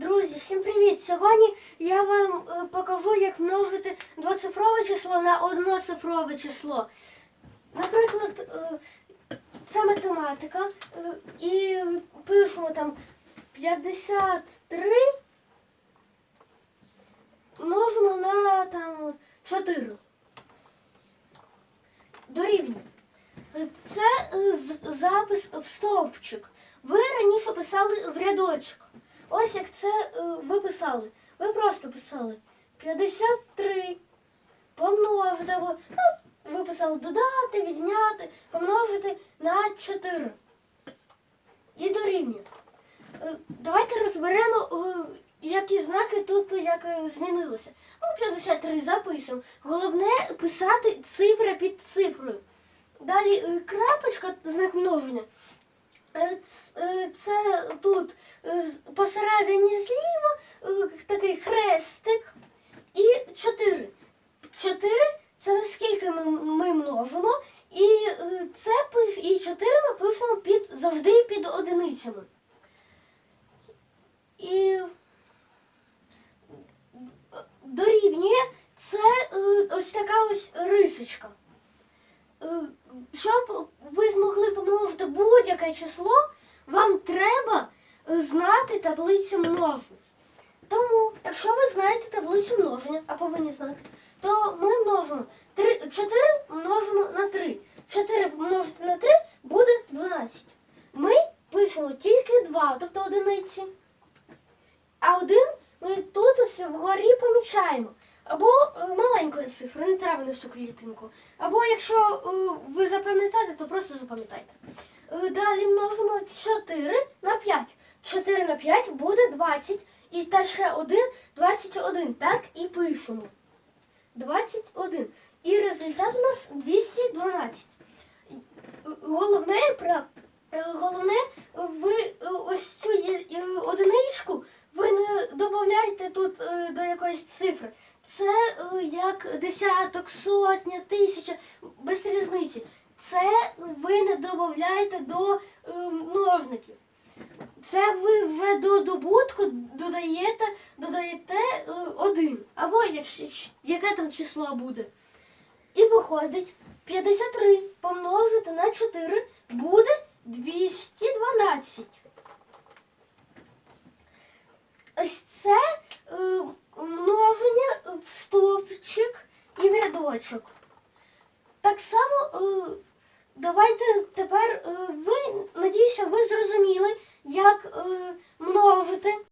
Друзі, всім привіт! Сьогодні я вам е, покажу, як множити двоцифрове число на одноцифрове число. Наприклад, е, це математика, е, і пишемо там 53 множимо на там 4. Дорівнює. Це запис в стовпчик. Ви раніше писали в рядочок. Ось як це е, ви писали. Ви просто писали 53 помножити, ну, ви писали додати, відняти, помножити на 4. І дорівнює. Е, Давайте розберемо, е, які знаки тут як змінилося. Ну, 53 записуємо. Головне писати цифра під цифрою. Далі крапочка, знак множення. Такий хрестик і 4. 4 це наскільки ми, ми множимо, і е, це і 4 ми пишемо під завжди під одиницями. І дорівнює це е, ось така ось рисочка. Е, Щоб ви змогли помножити будь-яке число, вам треба знати таблицю множення. Тому, якщо ви знаєте таблицю множення, а повинні знати, то ми множимо 3, 4 множимо на 3. 4 помножити на 3 буде 12. Ми пишемо тільки 2, тобто одиниці. А один ми тут ось вгорі помічаємо. Або е, маленькою цифрою, не треба на всю клітинку. Або якщо е, ви запам'ятаєте, то просто запам'ятайте. Е, Далі множимо 4 на 5. 4 на 5 буде 20. І та ще 1 21. Так і пишемо. 21. І результат у нас 212. Е, Головне, пра- е, головне, ви ось цю е, одиничку ви не додаєте тут е, до якоїсь цифри. Це е, як десяток, сотня, тисяча, без різниці. Це ви не додаєте до множників. Це ви вже до добутку додаєте, додаєте е, один. Або яке там число буде. І виходить 53 помножити на 4 буде 212. Ось це е, множення в стовпчик і в рядочок. Так само е, давайте тепер ви,